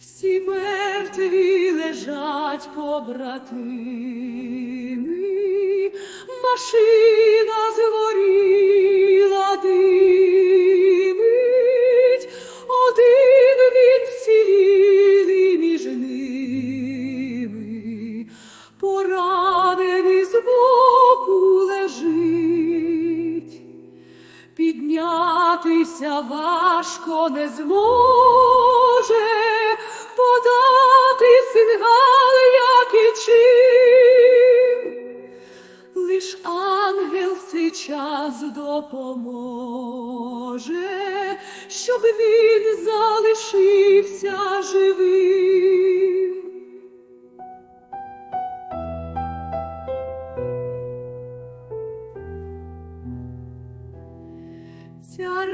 Всі мертві лежать побратими, машина згоріла димить, один він вцілілий між ними, поранений збоку лежить. Піднятися важко не зможе, подати сигнал, як і чим. Лиш ангел в цей час допоможе, щоб він залишився живим. Ця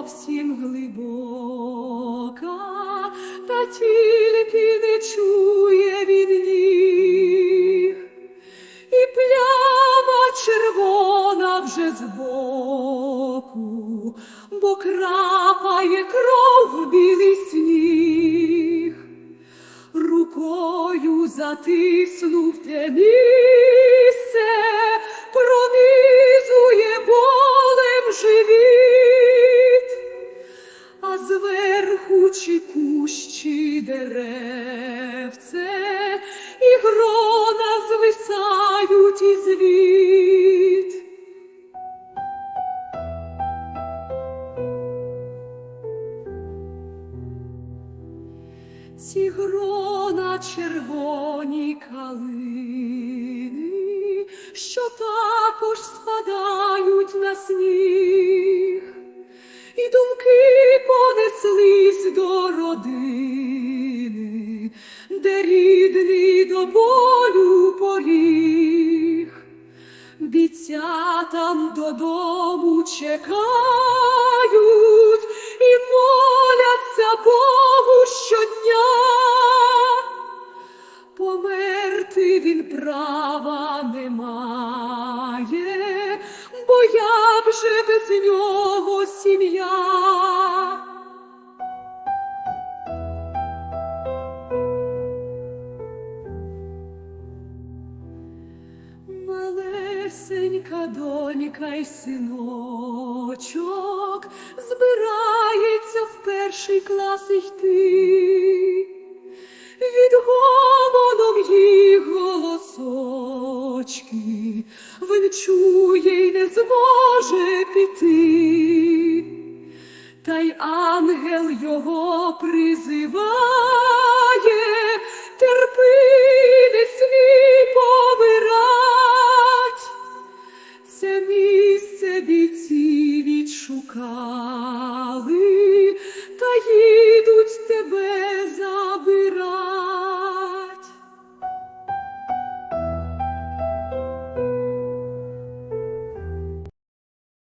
зовсім глибока, та тільки не чує він ніг. І пляма червона вже збоку, бо крапає кров в білий сніг. Рукою затиснув те деревце, і грона звисають із віт. Ці грона червоні калини, що також спадають на сніг, і думки додому чекають і моляться Богу щодня. Померти він права не має, бо як же без нього сім'я? Малесенька донька й синочок збирається в перший клас йти. Від гомоном їх голосочки він чує й не зможе піти. Та й ангел його призиває, la.